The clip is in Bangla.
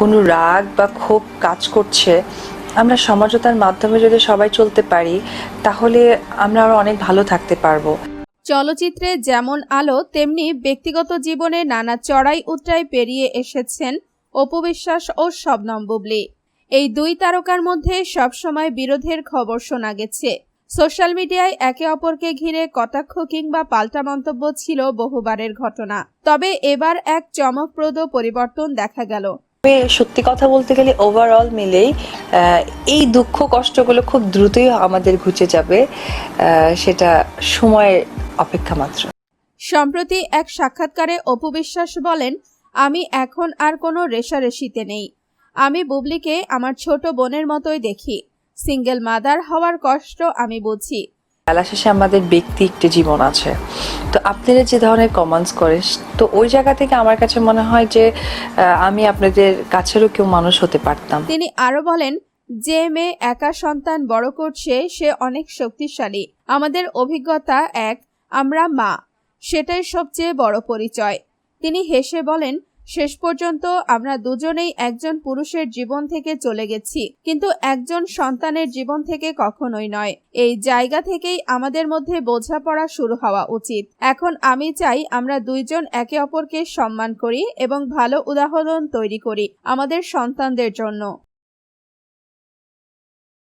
কোনো রাগ বা ক্ষোভ কাজ করছে, আমরা সমঝোতার মাধ্যমে যদি সবাই চলতে পারি, তাহলে আমরা আরও অনেক ভালো থাকতে পারব। চলচ্চিত্রে যেমন আলো, তেমনি ব্যক্তিগত জীবনে নানা চড়াই উতরাই পেরিয়ে এসেছেন অপু বিশ্বাস ও শবনম বুবলি। এই দুই তারকার মধ্যে সবসময় বিরোধের খবর শোনা গেছে। সোশ্যাল মিডিয়ায় একে অপরকে ঘিরে কটাক্ষ কিংবা পাল্টা মন্তব্য ছিল বহুবারের ঘটনা। তবে এবার এক চমকপ্রদ পরিবর্তন দেখা গেল। সত্যি কথা বলতে গেলে ওভারঅল মিলেই এই দুঃখ কষ্টগুলো খুব দ্রুতই আমাদের ঘুচে যাবে সেটা সময়ের অপেক্ষা মাত্র। সম্প্রতি এক সাক্ষাৎকারে অপু বিশ্বাস বলেন, আমি এখন আর কোনো রেশারেশিতে নেই। আমি বুবলিকে আমার ছোট বোনের মতোই দেখি। সিঙ্গেল মাদার হওয়ার কষ্ট আমি বুঝি। বেলা শেষে আমাদের ব্যক্তি একটি জীবন আছে। তো আপনারা যে ধরনের কমেন্টস করে, তো ওই জায়গা থেকে আমার কাছে মনে হয় যে আমি আপনাদের কাছেরও কেউ মানুষ হতে পারতাম। তিনি আরও বলেন, যে মেয়ে একা সন্তান বড় করছে, সে অনেক শক্তিশালী। আমাদের অভিজ্ঞতা এক, আমরা মা, সেটাই সবচেয়ে বড় পরিচয়। তিনি হেসে বলেন শেষ পর্যন্ত আমরা দুজনেই একজন পুরুষের জীবন থেকে চলে গেছি, কিন্তু একজন সন্তানের জীবন থেকে কখনোই নয়। এই জায়গা থেকেই আমাদের মধ্যে বোঝাপড়া শুরু হওয়া উচিত। এখন আমি চাই আমরা দুইজন একে অপরকে সম্মান করি এবং ভালো উদাহরণ তৈরি করি আমাদের সন্তানদের জন্য।